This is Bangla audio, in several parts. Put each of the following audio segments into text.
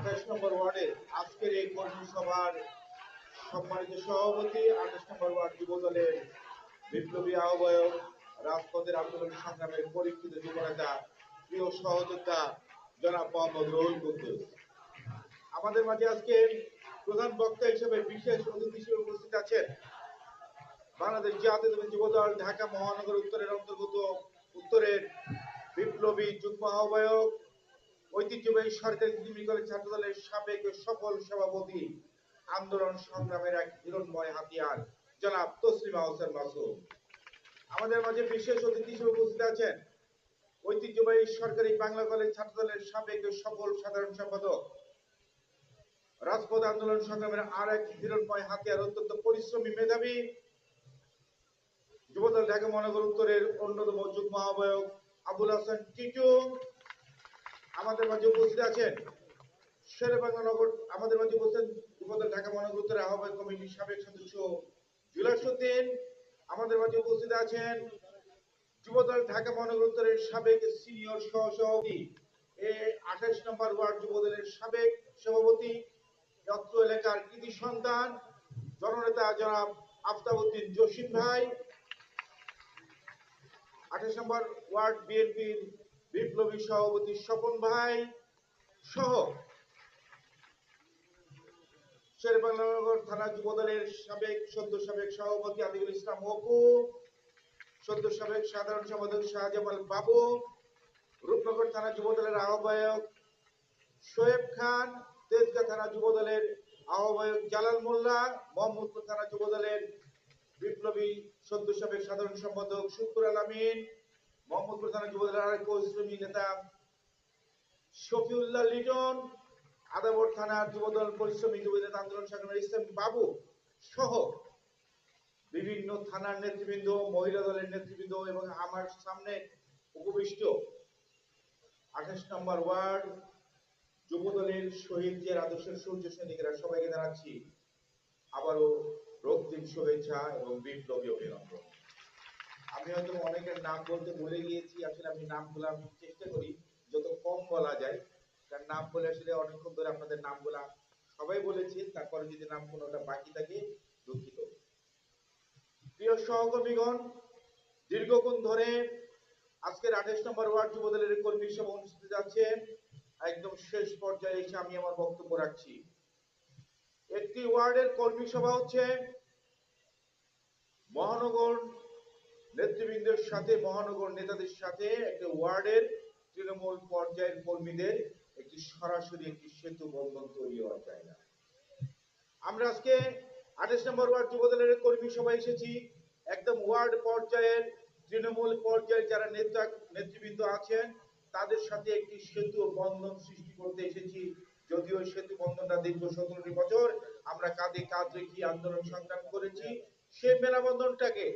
আঠাশ নম্বর ওয়ার্ডে আজকের এই কর্মী সম্মানিত সভাপতি, আঠাশ নম্বর ওয়ার্ড যুব দলের বিপ্লবী আহ্বায়ক, রাজপথের আন্দোলন সংগ্রামের পরীক্ষিত যুবনেতা, প্রিয় সহযোদ্ধা জনাব মোহাম্মদ রহুল কুদ্দুস। আমাদের মাঝে আজকে প্রধান বক্তা হিসেবে বিশেষ অতিথি হিসেবে উপস্থিত আছেন বাংলাদেশ জাতীয় যুব দল ঢাকা মহানগর উত্তরের অন্তর্গত উত্তরের বিপ্লবী যুগ্ম আহ্বায়ক ঐতিহ্যবাহী সরকারি ডিগ্রি কলেজ ছাত্র দলের সাবেক সফল সভাপতি আন্দোলন সংগ্রামের এক হিরণময় হাতিয়ার। জনাব তসলিমা হোসেন মাসুম আমাদের মাঝে বিশেষ অতিথি হিসেবে উপস্থিত আছেন ঐতিহ্যবাহী সরকারি বাংলা কলেজ ছাত্র দলের সাবেক সফল সাধারণ সম্পাদক। রাজপথ আন্দোলন সংগ্রামের আর এক হিরণময় হাতিয়ার, অত্যন্ত পরিশ্রমী মেধাবী যুবদল ঢাকা মহানগর উত্তরের অন্যতম যুগ্ম আহ্বায়ক আবুল হাসান টিটু। আমাদের মাঝে উপস্থিত আছেন শেরে বাংলা নগর, আমাদের মাঝে উপস্থিত যুবদল ঢাকা মহানগর আহ্বায়ক কমিটির সাবেক সদস্য জুলাসুদ্দিন আমাদের মাঝে উপস্থিত আছেন যুবদল ঢাকা মহানগর উত্তরের সাবেক সিনিয়র সহ সভাপতি এ আঠাশ নম্বর ওয়ার্ড যুবদলের সাবেক সভাপতি অত্র এলাকার কৃতি সন্তান, জননেতা জনাব আফতাবউদ্দিন জসিম ভাই, আঠাশ নম্বর ওয়ার্ড বিএনপির বিপ্লবী সভাপতি স্বপন ভাই সহ শেরবাংলানগর থানা যুবদলের সাবেক, সদ্য সাবেক সভাপতি আদিবুল ইসলাম অপু সদ্য সাবেক সাধারণ সম্পাদক শাহজামাল বাবু, রূপনগর থানা যুবদলের আহ্বায়ক শোয়েব খান তেজগা থানা যুবদলের আহ্বায়ক জালাল মোল্লা, মোহাম্মদপুর থানা যুবদলের বিপ্লবী, সদ্য সাবেক সাধারণ সম্পাদক শুকুর আলামিন মোহাম্মদপুর থানা যুবদলের নেতা শফিউল্লাহ লিটন, আদাবর থানার যুবদল পরিশ্রমী আন্দোলন সংগ্রামের ইসলাম বাবু সহ বিভিন্ন থানার নেতৃবৃন্দ, মহিলা দলের নেতৃবৃন্দ এবং আমার সামনে উপবিষ্ট আঠাশ নম্বর ওয়ার্ড যুবদলের শহীদদের আদর্শের সূর্য সৈনিকেরা সবাইকে জানাচ্ছি আবারও রক্তিম শুভেচ্ছা এবং বিপ্লবী অভিনন্দন। আমি হয়তো অনেকের নাম বলতে ভুলে গিয়েছি, আসলে আমি নামগুলো আমি চেষ্টা করি, যত কম বলা যায়। তার নাম বলে আসলে অনেকক্ষণ ধরে আপনাদের নামগুলা সবাই বলেছে, তারপরে যদি নাম কোনোটা বাকি থাকে, দুঃখিত। প্রিয় সহকর্মীগণ, দীর্ঘক্ষণ ধরে আজকের আঠাশ নম্বর ওয়ার্ড যুবদলের কর্মী সভা অনুষ্ঠিত যাচ্ছে। একদম শেষ পর্যায়ে এসে আমি আমার বক্তব্য রাখছি। একটি ওয়ার্ডের কর্মী সভা হচ্ছে মহানগর নেতৃবৃন্দের সাথে, মহানগর নেতাদের সাথে একটা ওয়ার্ডের তৃণমূল পর্যায়ের কর্মীদের একটি সরাসরি একটি সেতু বন্ধন তৈরি হওয়া যায় না। আমরা আজকে আঠাশ নম্বর ওয়ার্ড যুবদলের কর্মী সভায় এসেছি। একদম ওয়ার্ড পর্যায়ের, তৃণমূল পর্যায়ে যারা নেতা, নেতৃবৃন্দ আছেন, তাদের সাথে একটি সেতু বন্ধন সৃষ্টি করতে এসেছি। যদিও সেতু বন্ধনটা দীর্ঘ সতেরোটি বছর, আমরা কাঁধে কাঁধ রেখে আন্দোলন সংগ্রাম করেছি। সেই মেলাবন্ধনটাকে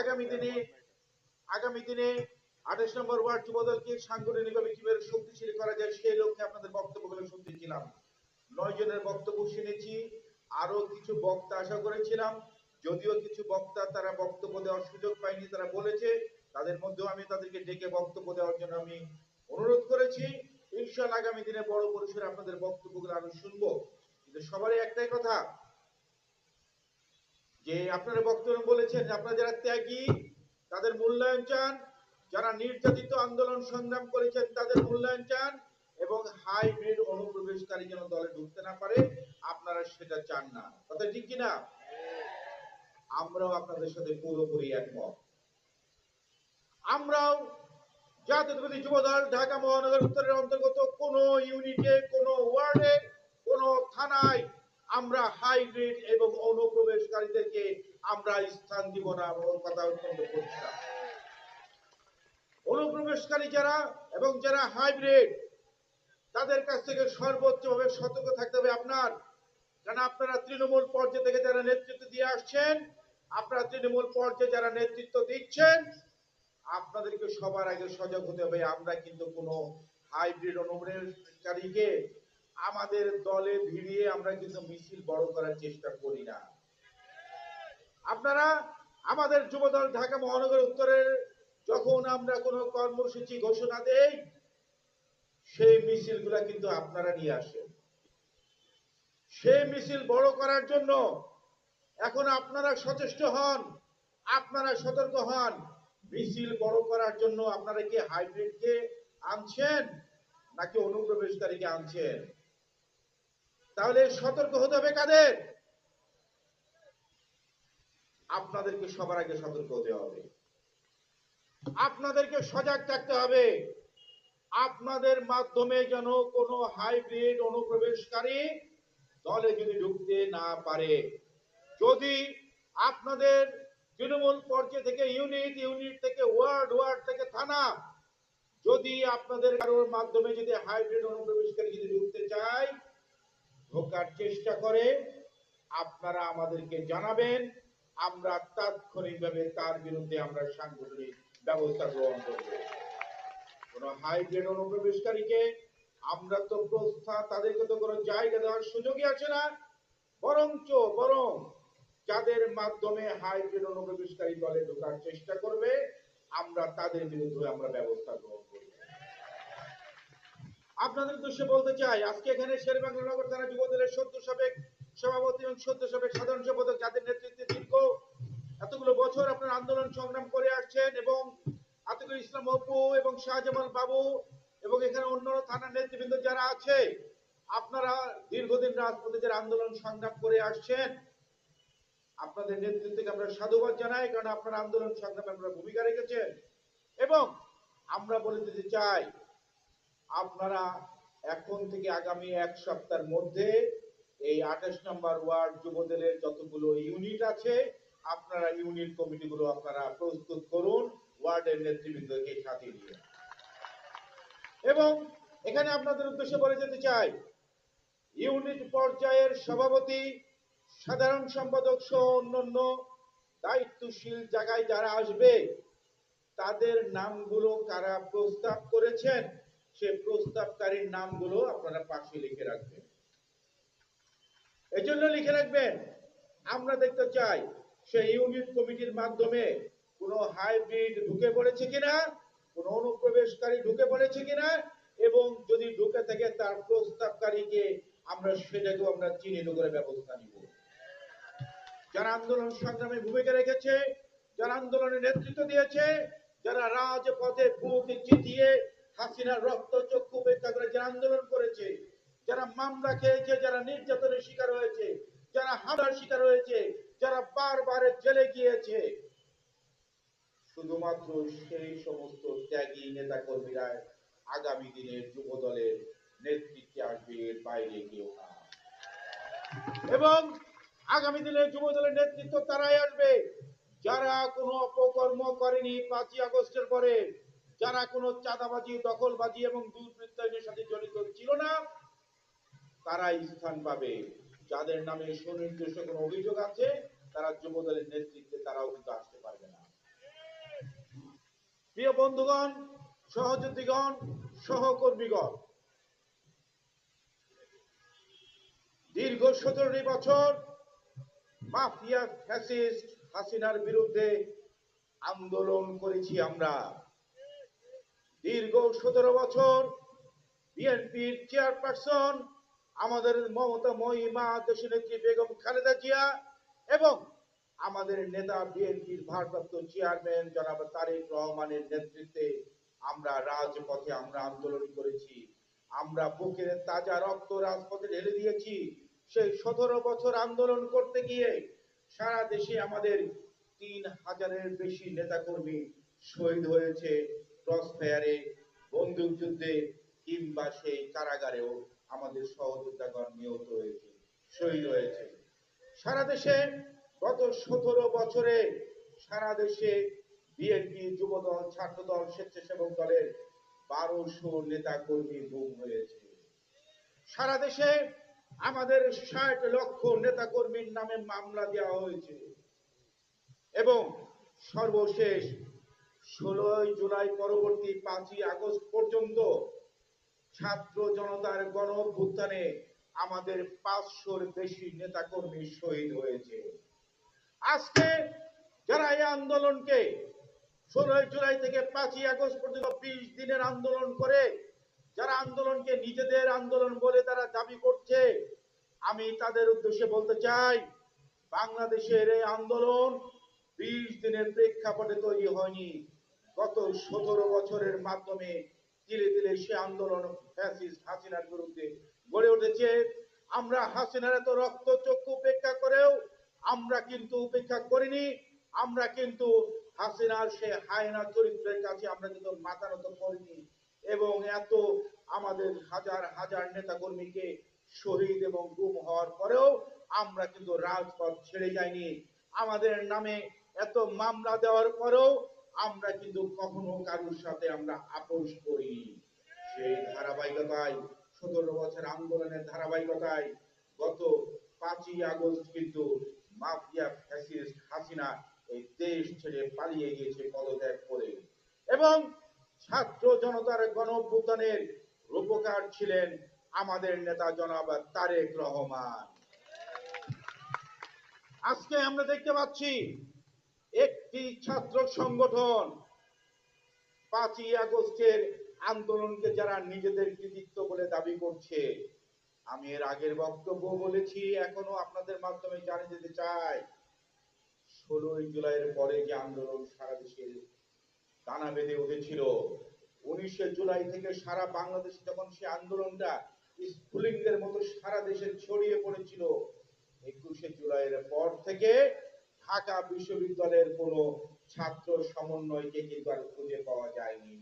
আগামী দিনে আগামী দিনে আঠাশ নম্বর ওয়ার্ড যুবদলকে সাংগঠনিকভাবে কীভাবে শক্তিশালী করা যায় সেই লক্ষ্যে আপনাদের বক্তব্যগুলো শুনতেছিলাম। নয় জনের বক্তব্য শুনেছি আরও কিছু বক্তা আশা করেছিলাম, যদিও কিছু বক্তা তারা বক্তব্য দেওয়ার সুযোগ পায়নি, তারা বলেছে, তাদের মধ্যেও আমি তাদেরকে ডেকে বক্তব্য দেওয়ার জন্য আমি অনুরোধ করেছি। ইনশাল আগামী দিনে বড় পরিসরে আপনাদের বক্তব্যগুলো আমি শুনব। কিন্তু সবারই একটাই কথা যে আপনারা বক্তব্য বলেছেন আপনারা যারা ত্যাগী, তাদের মূল্যায়ন চান, যারা নির্যাতিত আন্দোলন সংগ্রাম করেছেন, তাদের মূল্যায়ন চান এবং হাইব্রিড অনুপ্রবেশকারী যেন দলে ঢুকতে না পারে, আপনারা সেটা চান না। কথা ঠিক কিনা? আমরাও আপনাদের সাথে পুরোপুরি একমত। আমরাও জাতীয়তাবাদী যুবদল ঢাকা মহানগর উত্তরের অন্তর্গত কোন ইউনিটে কোন ওয়ার্ডে কোন থানায় আমরা হাইব্রিড এবং অনুপ্রবেশকারীদেরকে আমরা স্থান দিব না আমার কথা পরিষ্কার অনুপ্রবেশকারী যারা এবং যারা হাইব্রিড, তাদের কাছ থেকে সর্বোচ্চ ভাবে সতর্ক থাকতে হবে। আপনার কারণ আপনারা তৃণমূল পর্যায়ে থেকে যারা নেতৃত্ব দিয়ে আসছেন, আপনারা তৃণমূল পর্যায়ে যারা নেতৃত্ব দিচ্ছেন, আপনাদেরকে সবার আগে সজাগ হতে হবে। আমরা কিন্তু কোনো হাইব্রিড অনুপ্রবেশকারীকে আমাদের দলে ভিড়িয়ে আমরা কিন্তু মিছিল বড় করার চেষ্টা করি না। আপনারা আমাদের যুবদল ঢাকা মহানগর উত্তরের যখন আমরা কোনো কর্মসূচি ঘোষণা দেই, সেই মিছিলগুলা কিন্তু আপনারা নিয়ে আসেন। সে মিছিল বড় করার জন্য এখন আপনারা সচেষ্ট হন, আপনারা সতর্ক হন। মিছিল বড় করার জন্য আপনারা কি হাইব্রিডকে আনছেন নাকি অনুপ্রবেশকারীকে আনছেন? তাহলে সতর্ক হতে হবে কাদের? আপনাদেরকে সবার আগে সতর্ক হতে হবে। আপনাদেরকে সজাগ থাকতে হবে। আপনাদের মাধ্যমে যেন কোনো হাইব্রিড অনুপ্রবেশকারী দলে যদি ঢুকতে না পারে। যদি আপনাদের তৃণমূল পর্যায় থেকে ইউনিট ইউনিট থেকে ওয়ার্ড ওয়ার্ড থেকে থানা, যদি আপনাদের কারোর মাধ্যমে যদি হাইব্রিড অনুপ্রবেশকারী যদি ঢুকতে চায় ঢোকার চেষ্টা করে। আপনারা আমাদেরকে জানাবেন। আমরা তাৎক্ষণিকভাবে তার বিরুদ্ধে আমরা সাংগঠনিক ব্যবস্থা গ্রহণ করব। কোন হাইব্রিড অনুপ্রবেশকারীকে আমরা তো প্রস্থা, তাদেরকে তো কোনো জায়গা দেওয়ার সুযোগই আছে না। বরঞ্চ, বরং যাদের মাধ্যমে হাইব্রিড অনুপ্রবেশকারী দলে ঢোকার চেষ্টা করবে, আমরা তাদের বিরুদ্ধে আমরা ব্যবস্থা গ্রহণ আপনাদের উদ্দেশ্যে বলতে চাই, আজকে এখানে শেরবাংলা নগর থানা যুব দলের সদ্য সাবেক সভাপতি এবং সদ্য সাবেক সাধারণ সম্পাদক যাদের নেতৃত্বে দীর্ঘ এতগুলো বছর আপনার আন্দোলন সংগ্রাম করে আসছেন এবং আতিকুল ইসলাম অপু এবং শাহজামাল বাবু এবং এখানে অন্য থানার নেতৃবৃন্দ যারা আছে, আপনারা দীর্ঘদিন রাজপথে যারা আন্দোলন সংগ্রাম করে আসছেন, আপনাদের নেতৃত্বকে আমরা সাধুবাদ জানাই, কারণ আপনারা আন্দোলন সংগ্রামে আপনারা ভূমিকা রেখেছেন এবং আমরা বলে দিতে চাই আপনারা এখন থেকে আগামী এক সপ্তাহের মধ্যে এই আঠাশ নম্বর ওয়ার্ড যুবদলের যতগুলো ইউনিট আছে, আপনারা ইউনিট কমিটিগুলো আপনারা প্রস্তুত করুন, ওয়ার্ডের নেতৃবৃন্দকে সাথে নিয়ে। এবং এখানে আপনাদের উদ্দেশ্যে বলে যেতে চাই, ইউনিট পর্যায়ের সভাপতি, সাধারণ সম্পাদক সহ অন্যান্য দায়িত্বশীল জায়গায় যারা আসবে, তাদের নামগুলো কারা প্রস্তাব করেছেন? সে প্রস্তাবকারীর নামগুলো আপনারা পাশে লিখে রাখবেন। এজন্য লিখে রাখবেন, আমরা দেখতে চাই সেই ইউনিট কমিটির মাধ্যমে কোনো হাইব্রিড ঢুকে পড়েছে কিনা, কোন অনুপ্রবেশকারী ঢুকে পড়েছে কিনা, এবং যদি ঢুকে থাকে তার প্রস্তাবকারীকে আমরা সেটাকেও আমরা চিহ্নিত করে ব্যবস্থা নিব। যারা আন্দোলন সংগ্রামে ভূমিকা রেখেছে, যারা আন্দোলনে নেতৃত্ব দিয়েছে, যারা রাজপথে বুক চিতিয়ে হাসিনার রক্ত চক্ষু উপেক্ষা করে যারা আন্দোলন করেছে, যারা মামলা খেয়েছে, যারা নির্যাতনের শিকার হয়েছে, যারা হামলার শিকার হয়েছে, যারা বারবার জেলে গিয়েছে, শুধুমাত্র সেই সমস্ত ত্যাগী নেতা কর্মীরা আগামী দিনের যুব দলের নেতৃত্বে আসবে, এর বাইরে কেউ এবং আগামী দিনে যুব দলের নেতৃত্ব তারাই আসবে। যারা কোনো অপকর্ম করেনি পাঁচই আগস্টের পরে যারা কোনো চাঁদাবাজি, দখলবাজি এবং দুর্বৃত্তায়নের সাথে জড়িত ছিল না, তারাই স্থান পাবে। যাদের নামে সুনির্দিষ্ট কোনো অভিযোগ আছে, তারা যুব দলের নেতৃত্বে তারাও কিন্তু আসতে পারবে না। প্রিয় বন্ধুগণ সহযোগীগণ সহকর্মীগণ, দীর্ঘ সতেরোটি বছর মাফিয়া ফ্যাসিস্ট হাসিনার বিরুদ্ধে আন্দোলন করেছি আমরা। দীর্ঘ সতেরো বছর বিএনপির চেয়ারপারসন আমাদের মমতা মহিমা দেশনেত্রী বেগম খালেদা জিয়া এবং আমাদের নেতা বিএনপির ভারপ্রাপ্ত চেয়ারম্যান জনাব তারেক রহমানের নেতৃত্বে আমরা রাজপথে আমরা আন্দোলন করেছি। আমরা বুকের তাজা রক্ত রাজপথে ঢেলে দিয়েছি। সেই সতেরো বছর আন্দোলন করতে গিয়ে সারা দেশে আমাদের তিন হাজারের বেশি নেতাকর্মী শহীদ হয়েছে। ক্রস ফায়ারে বন্দুক যুদ্ধে, কিংবা সেই কারাগারেও আমাদের সহযোদ্ধাগণ নিহত হয়েছে, শহীদ হয়েছে। সারা দেশে গত সতেরো বছরে সারা দেশে বিএনপি যুবদল, ছাত্রদল, স্বেচ্ছাসেবক দলের বারোশো নেতা কর্মী গুম হয়েছে। সারা দেশে আমাদের ষাট লক্ষ নেতা কর্মীর নামে মামলা দেওয়া হয়েছে এবং সর্বশেষ ষোলোই জুলাই পরবর্তী পাঁচই আগস্ট পর্যন্ত ছাত্র জনতার গণ অভ্যুত্থানে আমাদের পাঁচশোর বেশি নেতাকর্মী শহীদ হয়েছে। আজকে যারা এই আন্দোলনকে ষোলোই জুলাই থেকে পাঁচই আগস্ট পর্যন্ত বিশ দিনের আন্দোলন করে, যারা আন্দোলনকে নিজেদের আন্দোলন বলে তারা দাবি করছে, আমি তাদের উদ্দেশ্যে বলতে চাই, বাংলাদেশের এই আন্দোলন বিশ দিনের প্রেক্ষাপটে তৈরি হয়নি। গত সতেরো বছরের মাধ্যমে ধীরে ধীরে সে আন্দোলন ফ্যাসিস্ট হাসিনার বিরুদ্ধে গড়ে উঠেছে। আমরা হাসিনার এত রক্ত চক্ষু উপেক্ষা করেও আমরা কিন্তু উপেক্ষা করিনি। আমরা কিন্তু হাসিনার সে হায়না চরিত্রের কাছে আমরা কিন্তু মাথা নত করিনি এবং এত আমাদের হাজার হাজার নেতা কর্মীকে শহীদ এবং গুম হওয়ার পরেও আমরা কিন্তু রাজপথ ছেড়ে যাইনি। আমাদের নামে এত মামলা দেওয়ার পরেও আমরা কিন্তু কখনো কারোর সাথে আমরা আপোষ করিনি সেই ধারাবাহিকতায়, সতেরো বছর আন্দোলনের ধারাবাহিকতায় গত পাঁচই আগস্ট কিন্তু মাফিয়া ফ্যাসিস্ট হাসিনা এই দেশ ছেড়ে পালিয়ে গিয়েছে পদত্যাগ করে। এবং ছাত্র জনতার গণ রূপকার ছিলেন আমাদের নেতা জনাব তারেক রহমান। আজকে আমরা দেখতে পাচ্ছি একটি ছাত্র সংগঠন পাঁচই আগস্টের আন্দোলনকে যারা নিজেদের কৃতিত্ব বলে দাবি করছে, আমি এর আগের বক্তব্য বলেছি, এখনও আপনাদের মাধ্যমে জানিয়ে দিতে চাই, ষোলোই জুলাইয়ের পরে যে আন্দোলন সারা দেশে দানা বেঁধে উঠেছিল, উনিশে জুলাই থেকে সারা বাংলাদেশে যখন সে আন্দোলনটা স্ফুলিঙ্গের মতো সারা দেশে ছড়িয়ে পড়েছিল, একুশে জুলাইয়ের পর থেকে ঢাকা বিশ্ববিদ্যালয়ের কোনো ছাত্র সমন্বয়কে কিন্তু আর খুঁজে পাওয়া যায়নি।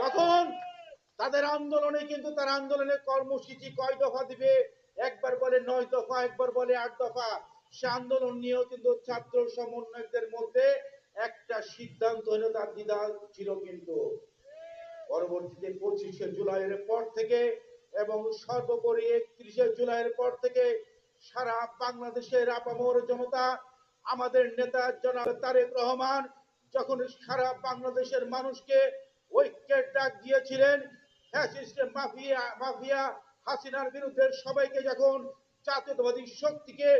তখন তাদের আন্দোলনে কিন্তু তার আন্দোলনের কর্মসূচি কয় দফা দিবে? একবার বলে নয় দফা, একবার বলে আট দফা। সে আন্দোলন নিয়েও কিন্তু ছাত্র সমন্বয়কদের মধ্যে একটা সিদ্ধান্তহীনতার দ্বিধা ছিল কিন্তু। পরবর্তীতে পঁচিশে জুলাইয়ের পর থেকে এবং সর্বোপরি একত্রিশে জুলাইয়ের পর থেকে সারা বাংলাদেশের আপামর জনতা আমাদের নেতা জনাব তারেক রহমান যখন সারা বাংলাদেশের মানুষকে ঐক্যের ডাক দিয়েছিলেন মাফিয়া মাফিয়া হাসিনার বিরুদ্ধে সবাইকে যখন জাতীয়তাবাদী শক্তিকে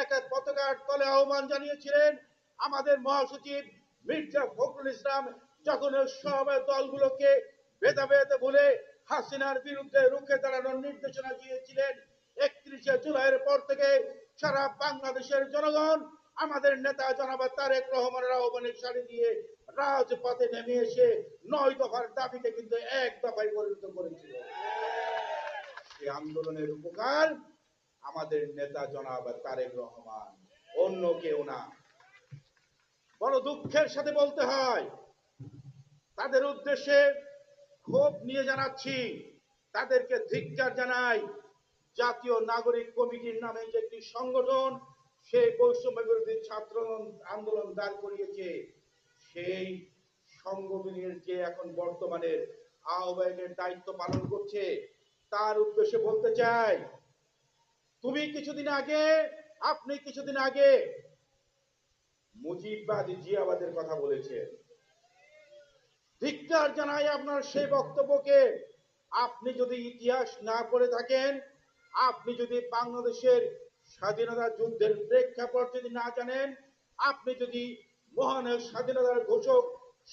এক এক পতাকার তলে আহ্বান জানিয়েছিলেন, আমাদের মহাসচিব মির্জা ফখরুল ইসলাম যখন সব দলগুলোকে ভেদাভেদ বলে হাসিনার বিরুদ্ধে রুখে দাঁড়ানোর নির্দেশনা দিয়েছিলেন, একত্রিশে জুলাইয়ের পর থেকে সারা বাংলাদেশের জনগণ আমাদের নেতা জনাব তারেক রহমানের আহ্বানের সারি দিয়ে রাজপথে নেমে এসে নয় দফার দাবিকে কিন্তু এক দফায় পরিণত করেছিল। সেই আন্দোলনের উপকার আমাদের নেতা জনাব তারেক রহমান, অন্য কেউ না। বড় দুঃখের সাথে বলতে হয়, তাদের উদ্দেশ্যে ক্ষোভ নিয়ে জানাচ্ছি, তাদেরকে ধিক্কার জানাই, জাতীয় নাগরিক কমিটির নামে যে একটি সংগঠন সেই বৈষম্য বিরোধী ছাত্র আন্দোলন দাঁড় করিয়েছে, সেই সংগঠনের যে এখন বর্তমানের আহ্বায়কের দায়িত্ব পালন করছে, তার উদ্দেশ্যে বলতে চাই, তুমি কিছুদিন আগে, আপনি কিছুদিন আগে মুজিববাদ জিয়াবাদের কথা বলেছেন। ধিক্কার জানাই আপনার সেই বক্তব্যকে, আপনি যদি ইতিহাস না পড়ে থাকেন, আপনি যদি বাংলাদেশের স্বাধীনতা যুদ্ধের প্রেক্ষাপট যদি না জানেন, আপনি যদি মহান স্বাধীনতার ঘোষক,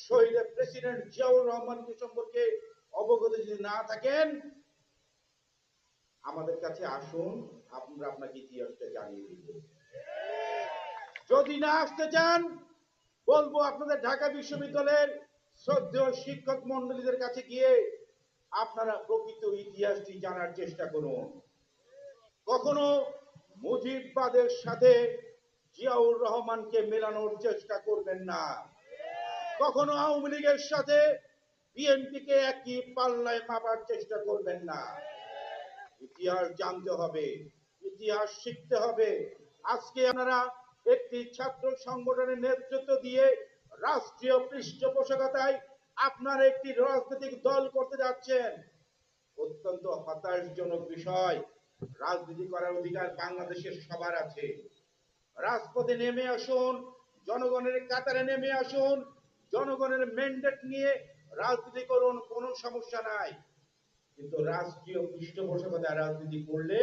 শহীদ প্রেসিডেন্ট জিয়াউর রহমানকে সম্পর্কে অবগত যদি না থাকেন, আমাদের কাছে আসুন, আমরা আপনাকে ইতিহাসটা জানিয়ে দিব। যদি না আসতে চান, বলব আপনাদের ঢাকা বিশ্ববিদ্যালয়ের শ্রদ্ধেয় শিক্ষক মন্ডলীদের কাছে গিয়ে আপনারা প্রকৃত ইতিহাসটি জানার চেষ্টা করুন। কখনো মুজিববাদের সাথে জিয়াউর রহমানকে মেলানোর চেষ্টা করবেন না। কখনো আওয়ামী লীগের সাথে বিএনপিকে একই পাল্লায় মাপার চেষ্টা করবেন না। ইতিহাস জানতে হবে, ইতিহাস শিখতে হবে। আজকে আপনারা একটি ছাত্র সংগঠনের নেতৃত্ব দিয়ে রাষ্ট্রীয় পৃষ্ঠপোষকতায় আপনার একটি রাজনৈতিক দল করতে যাচ্ছেন। অত্যন্ত হতাশজনক বিষয়। রাজনীতি করার অধিকার বাংলাদেশের সবার আছে। রাজপথে নেমে আসুন, জনগণের কাতারে নেমে আসুন, জনগণের ম্যান্ডেট নিয়ে রাজনীতি করুন, কোনো সমস্যা নাই। কিন্তু রাষ্ট্রীয় পৃষ্ঠপোষকতায় রাজনীতি করলে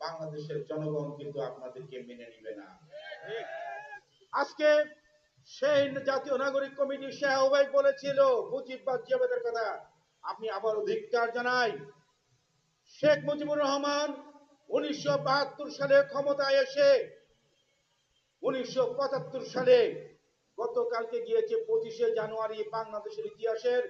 বাংলাদেশের জনগণ কিন্তু আপনাদেরকে মেনে নিবে না। আজকে সেই জাতীয় নাগরিক কমিটি সে বলেছিল মুজিববাদ জিয়াবাদের কথা। আমি আবার ধিক্কার জানাই শেখ মুজিবুর রহমান উনিশশো বাহাত্তর সালে ক্ষমতায় এসে, উনিশশো পঁচাত্তর সালে গতকালকে গিয়েছে পঁচিশে জানুয়ারি বাংলাদেশের ইতিহাসের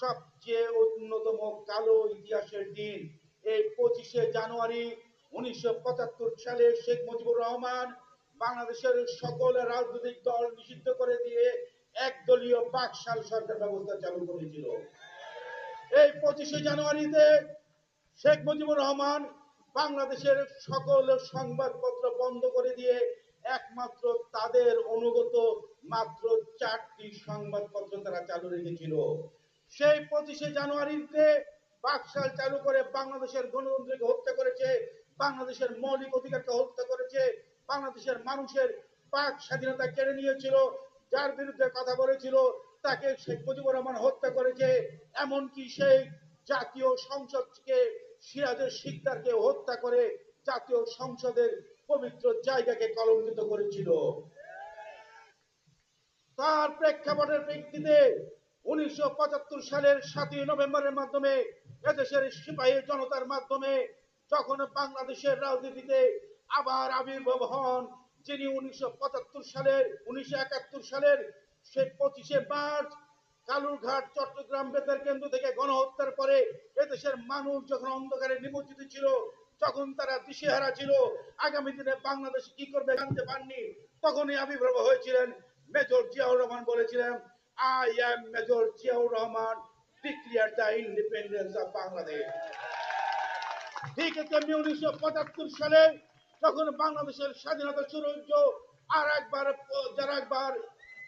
সবচেয়ে অন্যতম কালো ইতিহাসের দিন। এই পঁচিশে জানুয়ারি উনিশশো পঁচাত্তর সালে শেখ মুজিবুর রহমান বাংলাদেশের সকল রাজনৈতিক দল নিষিদ্ধ করে দিয়ে একদলীয় বাকশাল সরকার ব্যবস্থা চালু করেছিল। এই পঁচিশে জানুয়ারিতে শেখ মুজিবুর রহমান বাংলাদেশের সকল সংবাদপত্র বন্ধ করে দিয়ে একমাত্র তাদের অনুগত মাত্র চারটি সংবাদপত্র তারা চালু রেখেছিল। সেই পঁচিশে জানুয়ারিতে বাকশাল চালু করে বাংলাদেশের গণতন্ত্রকে হত্যা করেছে, বাংলাদেশের মৌলিক অধিকারকে হত্যা করেছে, বাংলাদেশের মানুষের পাক স্বাধীনতা কেড়ে নিয়েছিল, যার বিরুদ্ধে কথা বলেছিল, তাকে শেখ মুজিবুর রহমান হত্যা করেছে, এমনকি সেই জাতীয় সংসদকে সিরাজের শিকদারকে হত্যা করে জাতীয় সংসদের পবিত্র জায়গাকে কলঙ্কিত করেছিল। তার প্রেক্ষাপটের প্রেক্ষিতে উনিশশো সালের সাতই নভেম্বরের মাধ্যমে এদেশের সিপাহী জনতার মাধ্যমে যখন বাংলাদেশের রাজনীতিতে আবার আবির্ভাব হন, যিনি উনিশশো পঁচাত্তর সালের, উনিশশো একাত্তর সালের সেই পঁচিশে মার্চ কালুরঘাট, চট্টগ্রাম বেতার কেন্দ্র থেকে গণহত্যার পরে এদেশের মানুষ যখন অন্ধকারে নিমজ্জিত ছিল, তখন তারা দিশেহারা ছিল। আগামী দিনে বাংলাদেশ কি করবে জানতে পাননি তখনই আবির্ভাব হয়েছিলেন মেজর জিয়াউর রহমান বলেছিলেন I am major Ziaur Rahman declare the independence of Bangladesh ঠিক তেমনি উনিশশো পঁচাত্তর সালে যখন বাংলাদেশের স্বাধীনতা শুরু সূর্য আর একবার, যার একবার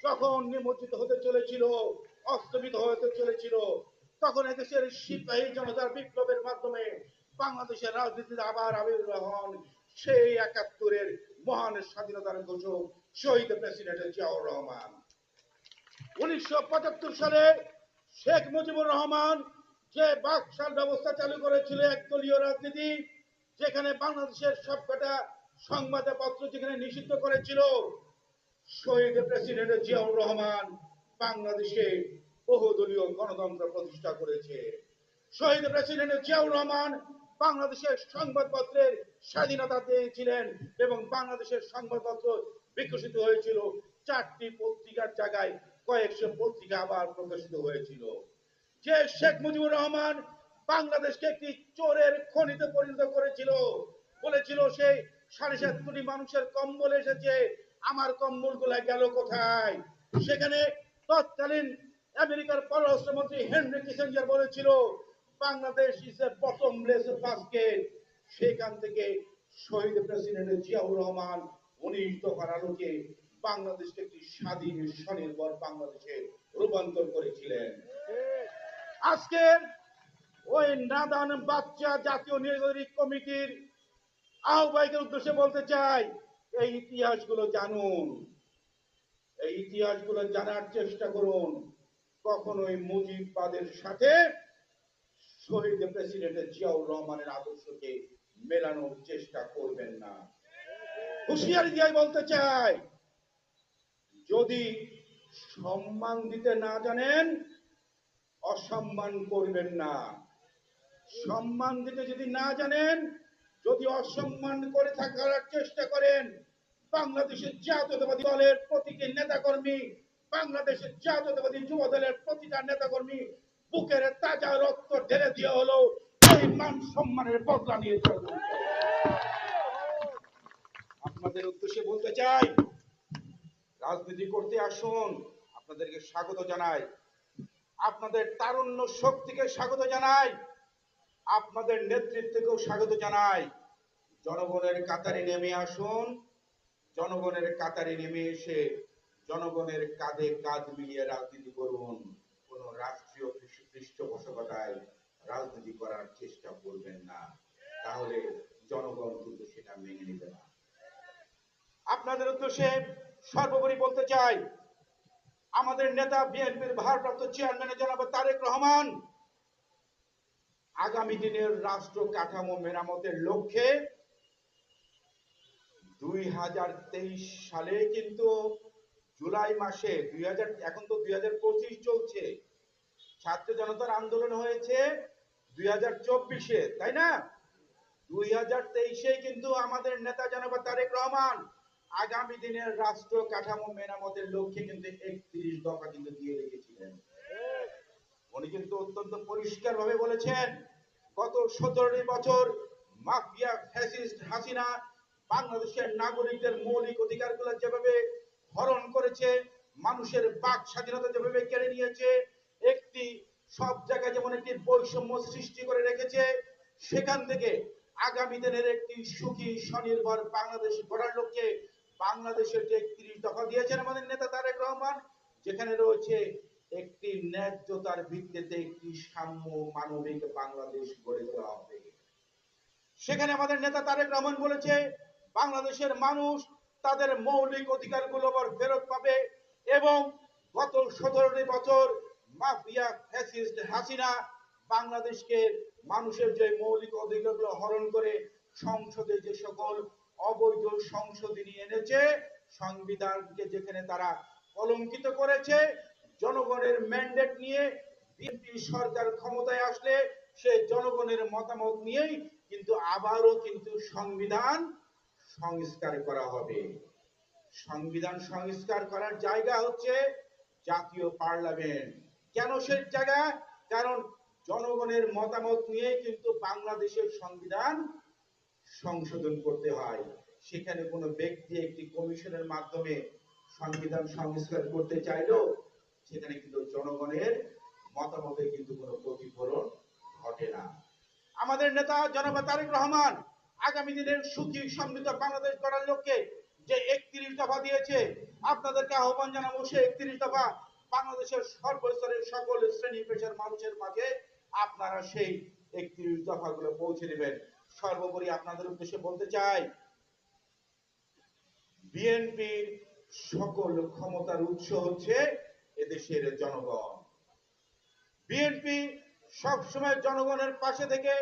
যখন নিমজ্জিত হতে চলেছিল অস্তমিত হতে চলেছিল। তখন এদেশের সিপাহী জনতার বিপ্লবের মাধ্যমে বাংলাদেশের রাজনীতিতে আবার আবির্ভাব হন সেই একাত্তরের মহান স্বাধীনতার ঘোষক, শহীদ প্রেসিডেন্ট জিয়াউর রহমান। উনিশশো পঁচাত্তর সালে শেখ মুজিবুর রহমান যে বাকশাল ব্যবস্থা চালু করেছিল একদলীয় রাজনীতি, যেখানে বাংলাদেশের সবকটা সংবাদপত্র যেখানে নিষিদ্ধ করেছিল, শহীদ প্রেসিডেন্ট জিয়াউর রহমান বাংলাদেশে বহুদলীয় গণতন্ত্র প্রতিষ্ঠা করেছে। শহীদ প্রেসিডেন্ট জিয়াউর রহমান বাংলাদেশের সংবাদপত্রের স্বাধীনতা দিয়েছিলেন এবং বাংলাদেশের সংবাদপত্র বিকশিত হয়েছিল। চারটি পত্রিকার জায়গায় কয়েকশো পত্রিকা আবার প্রকাশিত হয়েছিল। যে শেখ মুজিবুর রহমান বাংলাদেশকে একটি চোরের খনিতে পরিণত করেছিল, বলেছিল সেই সাড়ে সাত কোটি মানুষের কম্বল এসেছে, আমার কম্বলগুলা গেল কোথায়? সেখানে তৎকালীন আমেরিকার পররাষ্ট্রমন্ত্রী হেনরি কিসেঞ্জার বলেছিল, Bangladesh is a bottomless basket সেখান থেকে শহীদ প্রেসিডেন্ট জিয়াউর রহমান উনিশ দফার আলোকে বাংলাদেশকে একটি স্বাধীন স্বনির্ভর বাংলাদেশে রূপান্তর করেছিলেন। আজকে ওই নাদান বাচ্চা জাতীয় নির্বাচনী কমিটির আহ্বায়কের উদ্দেশ্যে বলতে চাই, এই ইতিহাসগুলো জানুন। এই ইতিহাসগুলো জানার চেষ্টা করুন। কখনোই মুজিববাদের সাথে শহীদ প্রেসিডেন্ট জিয়াউর রহমানের আদর্শকে মেলানোর চেষ্টা করবেন না। হুঁশিয়ারি দিয়ে বলতে চাই, যদি সম্মান দিতে না জানেন, অসম্মান করবেন না। সম্মান দিতে যদি না জানেন, যদি অসম্মান করে থাকার চেষ্টা করেন বাংলাদেশের জাতীয়তাবাদী দলের প্রতিটি নেতাকর্মী, বাংলাদেশের জাতীয়তাবাদী যুব দলের প্রতিটা নেতাকর্মী বুকের তাজা রক্ত ঢেলে দিয়ে হলো এই মান সম্মানের বদলা নিয়ে চলবে আপনাদের উদ্দেশ্যে বলতে চাই, রাজনীতি করতে আসুন, আপনাদেরকে স্বাগত জানাই। আপনাদের তারুণ্য শক্তিকে স্বাগত জানাই। আপনাদের নেতৃত্বকেও স্বাগত জানাই। জনগণের কাতারে নেমে আসুন। জনগণের কাতারে নেমে এসে জনগণের কাঁধে কাঁধ মিলিয়ে রাজনীতি করুন। কোন রাষ্ট্রীয় পৃষ্ঠপোষকতায় রাজনীতি করার চেষ্টা করবেন না। তাহলে জনগণ কিন্তু সেটা মেনে নেবে না। আপনাদের উদ্দেশ্যে সর্বোপরি বলতে চাই, আমাদের নেতা বিএনপির ভারপ্রাপ্ত চেয়ারম্যান জনাব তারেক রহমান, আগামী দিনের রাষ্ট্র কাঠামো মেরামতের লক্ষ্যে দুই হাজার তেইশ সালে কিন্তু জুলাই মাসে দুই হাজার, এখন তো দুই হাজার পঁচিশ চলছে। ছাত্র জনতার আন্দোলন হয়েছে দুই হাজার চব্বিশে, তাই না? দুই হাজার তেইশে কিন্তু আমাদের নেতা জনতা তারেক রহমান আগামী দিনের রাষ্ট্র কাঠামো মেরামতের লক্ষ্যে কিন্তু একত্রিশ দফা কিন্তু দিয়ে রেখেছিলেন। উনি কিন্তু অত্যন্ত পরিষ্কার ভাবে বলেছেন, গত সতেরোটি বছর মাফিয়া ফ্যাসিস্ট হাসিনা বাংলাদেশের নাগরিকদের মৌলিক অধিকারগুলো যেভাবে হরণ করেছে, মানুষের বাক স্বাধীনতা যেভাবে কেড়ে নিয়েছে, একটি সব জায়গায় যেমন একটি বৈষম্য সৃষ্টি করে রেখেছে, সেখান থেকে আগামী দিনের একটি সুখী, স্বনির্ভর বাংলাদেশ গড়ার লক্ষ্যে বাংলাদেশের যে একত্রিশ দফা দিয়েছেন আমাদের নেতা তারেক রহমান, যেখানে রয়েছে একটি ন্যায্যতার ভিত্তিতে একটি সাম্য মানবিক বাংলাদেশ গড়ে তোলা হবে। সেখানে আমাদের নেতা তারেক রহমান বলেছে বাংলাদেশের মানুষ তাদের মৌলিক অধিকারগুলো আবার ফেরত পাবে এবং গত সতেরোটি বছর মাফিয়া ফ্যাসিস্ট হাসিনা বাংলাদেশকে মানুষের যে মৌলিক অধিকারগুলো হরণ করে সংসদে যে সকল অবৈধ সংশোধনী এনেছে, সংবিধানকে যেখানে তারা কলঙ্কিত করেছে, জনগণের ম্যান্ডেট নিয়ে বিএনপি সরকার ক্ষমতায় আসলে সে জনগণের মতামত নিয়েই কিন্তু আবারও কিন্তু সংবিধান সংস্কার করা হবে। সংবিধান সংস্কার করার জায়গা হচ্ছে জাতীয় পার্লামেন্ট। কেন সেই জায়গা? কারণ জনগণের মতামত নিয়ে কিন্তু বাংলাদেশের সংবিধান সংশোধন করতে হয়। সেখানে কোনো ব্যক্তি একটি কমিশনের মাধ্যমে সংবিধান সংস্কার করতে চাইলেও সেখানে কিন্তু জনগণের মতামতে কিন্তু কোনো প্রতিফলন ঘটে না। আমাদের নেতা জনতা তারেক রহমান আগামী দিনের সুখী সমৃদ্ধ বাংলাদেশ গড়ার লক্ষ্যে যে একত্রিশ দফা দিয়েছে, আপনাদেরকে আহ্বান জানাব সে একত্রিশ দফা বাংলাদেশের সর্বস্তরের সকল শ্রেণি পেশার মানুষের মাঝে আপনারা সেই একত্রিশ দফাগুলো পৌঁছে দেবেন। সর্বোপরি আপনাদের উদ্দেশ্যে বলতে চাই, বিএনপির সকল ক্ষমতার উৎস হচ্ছে এদেশের জনগণ। বিএনপি সবসময় জনগণের পাশে থেকে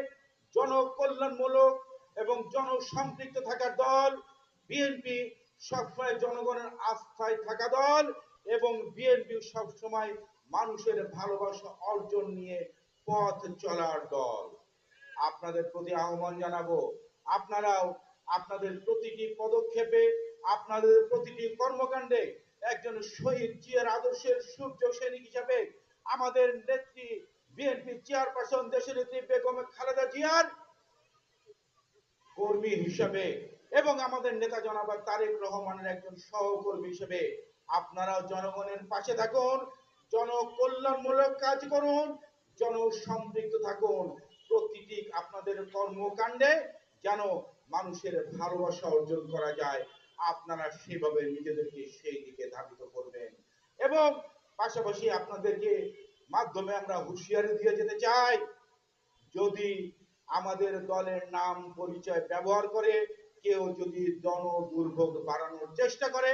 জনকল্যাণমূলক এবং জনসম্পৃক্ত থাকার দল, বিএনপি সবসময় জনগণের আস্থায় থাকা দল এবং বিএনপি সবসময় মানুষের ভালোবাসা অর্জন নিয়ে পথ চলার দল। আপনাদের প্রতি আহ্বান জানাব, আপনারাও আপনাদের প্রতিটি পদক্ষেপে, আপনাদের প্রতিটি কর্মকাণ্ডে একজন শহীদ জিয়ার আদর্শের সূর্য সৈনিক হিসাবে আমাদের নেত্রী, বিএনপি চেয়ারপারসন দেশের নেত্রী বেগম খালেদা জিয়ার কর্মী হিসেবে এবং আমাদের নেতা জনাব তারেক রহমানের একজন সহকর্মী হিসেবে আপনারাও জনগণের পাশে থাকুন, জনকল্যাণমূলক কাজ করুন জনসম্পৃক্ত থাকুন। প্রতিটি আপনাদের কর্মকাণ্ডে যেন মানুষের ভালোবাসা অর্জন করা যায়, আপনারা সেভাবে নিজেদেরকে সেই দিকে ধাবিত করবেন। এবং পাশাপাশি আপনাদেরকে মাধ্যমে আমরা হুঁশিয়ারি দিয়ে যেতে চাই, যদি আমাদের দলের নাম পরিচয় ব্যবহার করে কেউ যদি জন দুর্ভোগ বাড়ানোর চেষ্টা করে,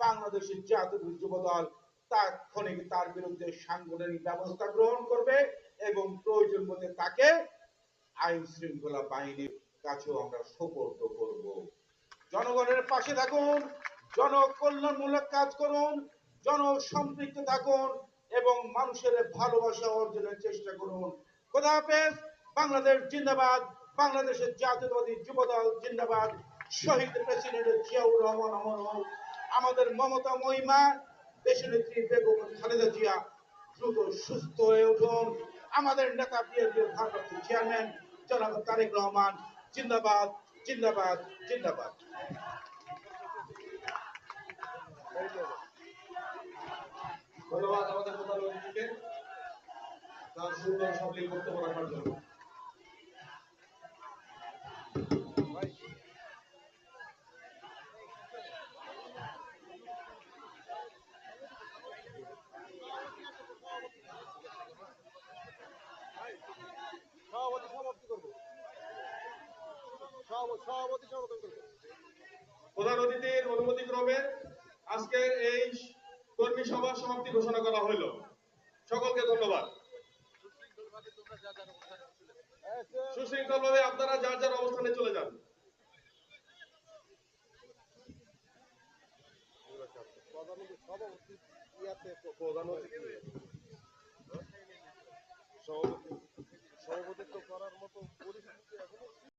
বাংলাদেশের জাতীয় যুব দল তাৎক্ষণিক তার বিরুদ্ধে সাংগঠনিক ব্যবস্থা গ্রহণ করবে এবং প্রয়োজন মতে তাকে আইন শৃঙ্খলা বাহিনীর কাছেও আমরা সোপর্দ করব। জনগণের পাশে থাকুন, জনকল্যাণমূলক কাজ করুন জনসম্পৃক্ত থাকুন এবং মানুষের ভালোবাসা অর্জনের চেষ্টা করুন। খোদা হাফেজ। বাংলাদেশ জিন্দাবাদ, বাংলাদেশের জাতীয়তাবাদী যুবদল জিন্দাবাদ, শহীদ প্রেসিডেন্ট জিয়াউর রহমান অমর হোক। আমাদের মমতা মহিমা দেশনেত্রী বেগম খালেদা জিয়া, দ্রুত সুস্থ হয়ে উঠুন। আমাদের নেতা বিএনপির ভারপ্রাপ্ত চেয়ারম্যান জনাব তারেক রহমান, জিন্দাবাদ জিন্দাবাদ জিন্দাবাদ। ধন্যবাদ আমাদের প্রধান অতিথিকে। তার সুন্দর সাবলীল বক্তব্য রাখার জন্য সভাপতি সমাপ্তি করব সভাপতি সভাপতি সমাপ্তি করব প্রধান অতিথির ক্রমে আজকের এই কর্মী সভা সমাপ্তি ঘোষণা করা হইল।